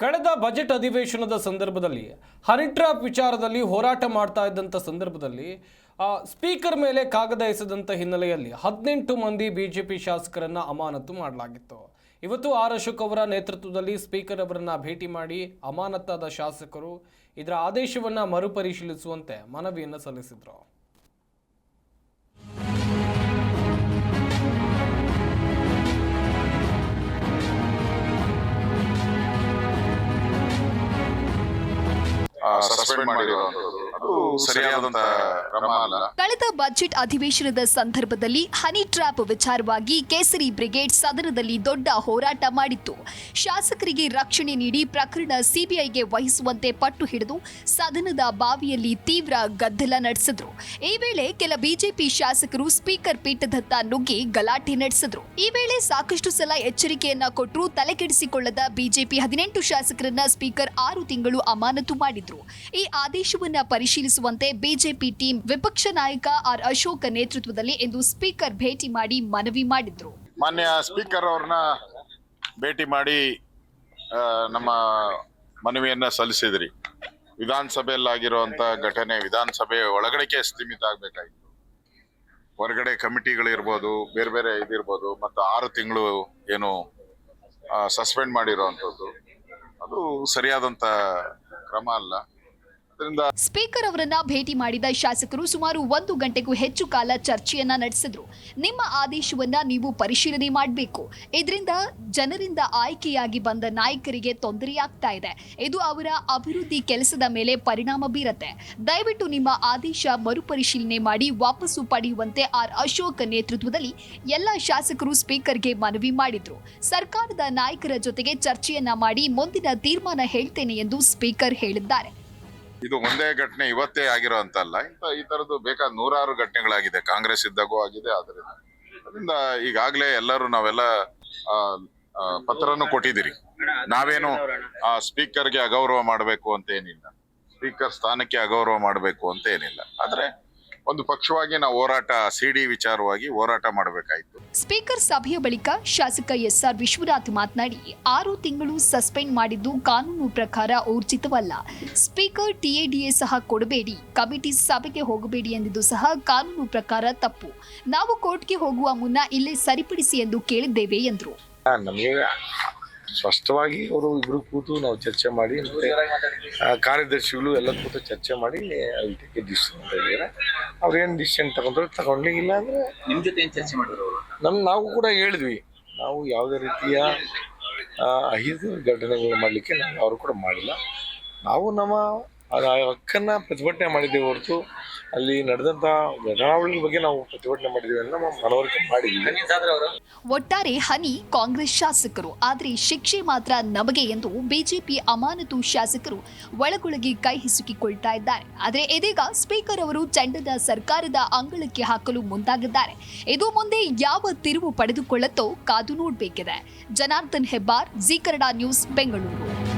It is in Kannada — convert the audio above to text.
ಕಳೆದ ಬಜೆಟ್ ಅಧಿವೇಶನದ ಸಂದರ್ಭದಲ್ಲಿ ಹರಿಟ್ರಾಪ್ ವಿಚಾರದಲ್ಲಿ ಹೋರಾಟ ಮಾಡ್ತಾ ಇದ್ದಂಥ ಸಂದರ್ಭದಲ್ಲಿ ಸ್ಪೀಕರ್ ಮೇಲೆ ಕಾಗದ ಎಸೆದಂಥ ಹಿನ್ನೆಲೆಯಲ್ಲಿ ಹದಿನೆಂಟು ಮಂದಿ ಬಿ ಜೆ ಪಿ ಶಾಸಕರನ್ನು ಅಮಾನತು ಮಾಡಲಾಗಿತ್ತು. ಇವತ್ತು ಆರ್ ಅಶೋಕ್ ಅವರ ನೇತೃತ್ವದಲ್ಲಿ ಸ್ಪೀಕರ್ ಅವರನ್ನು ಭೇಟಿ ಮಾಡಿ ಅಮಾನತಾದ ಶಾಸಕರು ಇದರ ಆದೇಶವನ್ನು ಮರುಪರಿಶೀಲಿಸುವಂತೆ ಮನವಿಯನ್ನು ಸಲ್ಲಿಸಿದ್ರು. ಸಸ್ಪೆಂಡ್ ಮಾಡಿರುವಂತದ್ದು ಕಳೆದ ಬಜೆಟ್ ಅಧಿವೇಶನದ ಸಂದರ್ಭದಲ್ಲಿ ಹನಿ ಟ್ರ್ಯಾಪ್ ವಿಚಾರವಾಗಿ ಕೇಸರಿ ಬ್ರಿಗೇಡ್ ಸದನದಲ್ಲಿ ದೊಡ್ಡ ಹೋರಾಟ ಮಾಡಿತ್ತು. ಶಾಸಕರಿಗೆ ರಕ್ಷಣೆ ನೀಡಿ ಪ್ರಕರಣ ಸಿಬಿಐಗೆ ವಹಿಸುವಂತೆ ಪಟ್ಟು ಹಿಡಿದು ಸದನದ ಬಾವಿಯಲ್ಲಿ ತೀವ್ರ ಗದ್ದಲ ನಡೆಸಿದ್ರು. ಈ ವೇಳೆ ಕೆಲ ಬಿಜೆಪಿ ಶಾಸಕರು ಸ್ಪೀಕರ್ ಪೀಠದತ್ತ ನುಗ್ಗಿ ಗಲಾಟೆ ನಡೆಸಿದ್ರು. ಈ ವೇಳೆ ಸಾಕಷ್ಟು ಸಲ ಎಚ್ಚರಿಕೆಯನ್ನ ಕೊಟ್ಟರು ತಲೆಕೆಡಿಸಿಕೊಳ್ಳದ ಬಿಜೆಪಿ ಹದಿನೆಂಟು ಶಾಸಕರನ್ನ ಸ್ಪೀಕರ್ ಆರು ತಿಂಗಳು ಅಮಾನತು ಮಾಡಿದ್ರು. ಈ ಆದೇಶವನ್ನ ಪರಿಶೀಲಿಸುವಂತೆ ಬಿಜೆಪಿ ಟೀಮ್ ವಿಪಕ್ಷ ನಾಯಕ ಆರ್ ಅಶೋಕ್ ನೇತೃತ್ವದಲ್ಲಿ ಇಂದು ಸ್ಪೀಕರ್ ಭೇಟಿ ಮಾಡಿ ಮನವಿ ಮಾಡಿದ್ರು. ಮಾನ್ಯ ಸ್ಪೀಕರ್ ಅವ್ರನ್ನ ಭೇಟಿ ಮಾಡಿ ನಮ್ಮ ಮನವಿಯನ್ನ ಸಲ್ಲಿಸಿದ್ರಿ. ವಿಧಾನಸಭೆಯಲ್ಲಾಗಿರುವಂತ ಘಟನೆ ವಿಧಾನಸಭೆ ಒಳಗಡೆಗೆ ಸೀಮಿತ ಆಗ್ಬೇಕಾಗಿತ್ತು ಹೊರಗಡೆ ಕಮಿಟಿಗಳಿರ್ಬೋದು, ಬೇರೆ ಬೇರೆ ಇದಿರ್ಬೋದು, ಮತ್ತು ಆರು ತಿಂಗಳು ಏನು ಸಸ್ಪೆಂಡ್ ಮಾಡಿರೋವಂಥದ್ದು ಅದು ಸರಿಯಾದಂಥ ಕ್ರಮ ಅಲ್ಲ. ಸ್ಪೀಕರ್ ಅವರನ್ನ ಭೇಟಿ ಮಾಡಿದ ಶಾಸಕರು ಸುಮಾರು ಒಂದು ಗಂಟೆಗೂ ಹೆಚ್ಚು ಕಾಲ ಚರ್ಚೆಯನ್ನ ನಡೆಸಿದ್ರು. ನಿಮ್ಮ ಆದೇಶವನ್ನ ನೀವು ಪರಿಶೀಲನೆ ಮಾಡಬೇಕು. ಇದರಿಂದ ಜನರಿಂದ ಆಯ್ಕೆಯಾಗಿ ಬಂದ ನಾಯಕರಿಗೆ ತೊಂದರೆಯಾಗ್ತಾ ಇದೆ. ಇದು ಅವರ ಅಭಿವೃದ್ಧಿ ಕೆಲಸದ ಮೇಲೆ ಪರಿಣಾಮ ಬೀರತ್ತೆ. ದಯವಿಟ್ಟು ನಿಮ್ಮ ಆದೇಶ ಮರುಪರಿಶೀಲನೆ ಮಾಡಿ ವಾಪಸ್ಸು ಪಡೆಯುವಂತೆ ಆರ್ ಅಶೋಕ್ ನೇತೃತ್ವದಲ್ಲಿ ಎಲ್ಲ ಶಾಸಕರು ಸ್ಪೀಕರ್ಗೆ ಮನವಿ ಮಾಡಿದ್ರು. ಸರ್ಕಾರದ ನಾಯಕರ ಜೊತೆಗೆ ಚರ್ಚೆಯನ್ನ ಮಾಡಿ ಮುಂದಿನ ತೀರ್ಮಾನ ಹೇಳ್ತೇನೆ ಎಂದು ಸ್ಪೀಕರ್ ಹೇಳಿದ್ದಾರೆ. ಇದು ಒಂದೇ ಘಟನೆ ಇವತ್ತೇ ಆಗಿರೋ ಅಂತಲ್ಲ. ಇಂಥ ಈ ತರದ್ದು ಬೇಕಾದ ನೂರಾರು ಘಟನೆಗಳಾಗಿದೆ. ಕಾಂಗ್ರೆಸ್ ಇದ್ದಾಗೂ ಆಗಿದೆ ಆದ್ರಿಂದ ಅದರಿಂದ ಈಗಾಗಲೇ ಎಲ್ಲರೂ ನಾವೆಲ್ಲ ಪತ್ರನೂ ಕೊಟ್ಟಿದ್ದೀರಿ. ನಾವೇನು, ಆ, ಸ್ಪೀಕರ್ಗೆ ಅಗೌರವ ಮಾಡಬೇಕು ಅಂತ ಏನಿಲ್ಲ. ಸ್ಪೀಕರ್ ಸ್ಥಾನಕ್ಕೆ ಅಗೌರವ ಮಾಡಬೇಕು ಅಂತ ಏನಿಲ್ಲ. ಆದ್ರೆ ಒಂದು ಪಕ್ಷವಾಗಿ ನಾವು ಹೋರಾಟ ಸಿಡಿ ವಿಚಾರವಾಗಿ ಹೋರಾಟ ಮಾಡಬೇಕಾಯ್ತು. ಸ್ಪೀಕರ್ ಸಭೆಯ ಬಳಿಕ ಶಾಸಕ ಎಸ್ಆರ್ ವಿಶ್ವನಾಥ್ ಮಾತನಾಡಿ ಆರು ತಿಂಗಳು ಸಸ್ಪೆಂಡ್ ಮಾಡಿದ್ದು ಕಾನೂನು ಪ್ರಕಾರ ಊರ್ಜಿತವಲ್ಲ. ಸ್ಪೀಕರ್ ಟಿಎಡಿಎ ಸಹ ಕೊಡಬೇಡಿ ಕಮಿಟಿ ಸಭೆಗೆ ಹೋಗಬೇಡಿ ಎಂದಿದ್ದು ಸಹ ಕಾನೂನು ಪ್ರಕಾರ ತಪ್ಪು. ನಾವು ಕೋರ್ಟ್ಗೆ ಹೋಗುವ ಮುನ್ನ ಇಲ್ಲೇ ಸರಿಪಡಿಸಿ ಎಂದು ಕೇಳಿದ್ದೇವೆ ಎಂದರು. ನಮಗೆ ಸ್ಪಷ್ಟವಾಗಿ ಅವರು ಇಬ್ಬರು ಕೂತು ನಾವು ಚರ್ಚೆ ಮಾಡಿ ಕಾರ್ಯದರ್ಶಿಗಳು ಎಲ್ಲ ಕೂತು ಚರ್ಚೆ ಮಾಡಿ ಅದಕ್ಕೆ ಡಿಸಿಷನ್ ಅಂತ ಹೇಳಿದ್ದಾರೆ. ಅವ್ರು ಏನು ಡಿಸಿಷನ್ ತಗೊಂಡ್ರೆ ತಗೊಂಡ್ಲಿ ಇಲ್ಲ ಅಂದ್ರೆ ನಿಮ್ಮ ಜೊತೆ ಏನು ಚರ್ಚೆ ಮಾಡಿದ್ರು ನಮ್ಮ ನಮ್ ನಾವು ಕೂಡ ಹೇಳಿದ್ವಿ. ನಾವು ಯಾವುದೇ ರೀತಿಯ ಐದು ಅಹಿತ ಘಟನೆಗಳು ಮಾಡಲಿಕ್ಕೆ ನಾವು ಅವರು ಕೂಡ ಮಾಡಿಲ್ಲ. ನಾವು ನಮ್ಮ ಹಕ್ಕನ್ನ ಪ್ರತಿಭಟನೆ ಮಾಡಿದ್ದೇವೆ ಹೊರತು ಅಲ್ಲಿ ನಡೆದಂತ ಘಟನಾವಳಿ ಬಗ್ಗೆ ನಾವು ಪ್ರತಿಭಟನೆ ಮಾಡಿದೀವಿ ಮನವರಿಕೆ ಮಾಡಿದ್ದೀವಿ ಒಟ್ಟಾರೆ ಹನಿ ಕಾಂಗ್ರೆಸ್ ಶಾಸಕರು ಆದರೆ ಶಿಕ್ಷೆ ಮಾತ್ರ ನಮಗೆ ಎಂದು ಬಿಜೆಪಿ ಅಮಾನತು ಶಾಸಕರು ಒಳಗೊಳಗೆ ಕೈ ಹಿಸುಕಿಕೊಳ್ತಾ ಇದ್ದಾರೆ. ಆದರೆ ಇದೀಗ ಸ್ಪೀಕರ್ ಅವರು ಚಂಡದ ಸರ್ಕಾರದ ಅಂಗಳಕ್ಕೆ ಹಾಕಲು ಮುಂದಾಗಿದ್ದಾರೆ. ಇದು ಮುಂದೆ ಯಾವ ತಿರುವು ಪಡೆದುಕೊಳ್ಳುತ್ತೋ ಕಾದು ನೋಡಬೇಕಿದೆ. Janardhan Hebbar G Kannada news Bengaluru.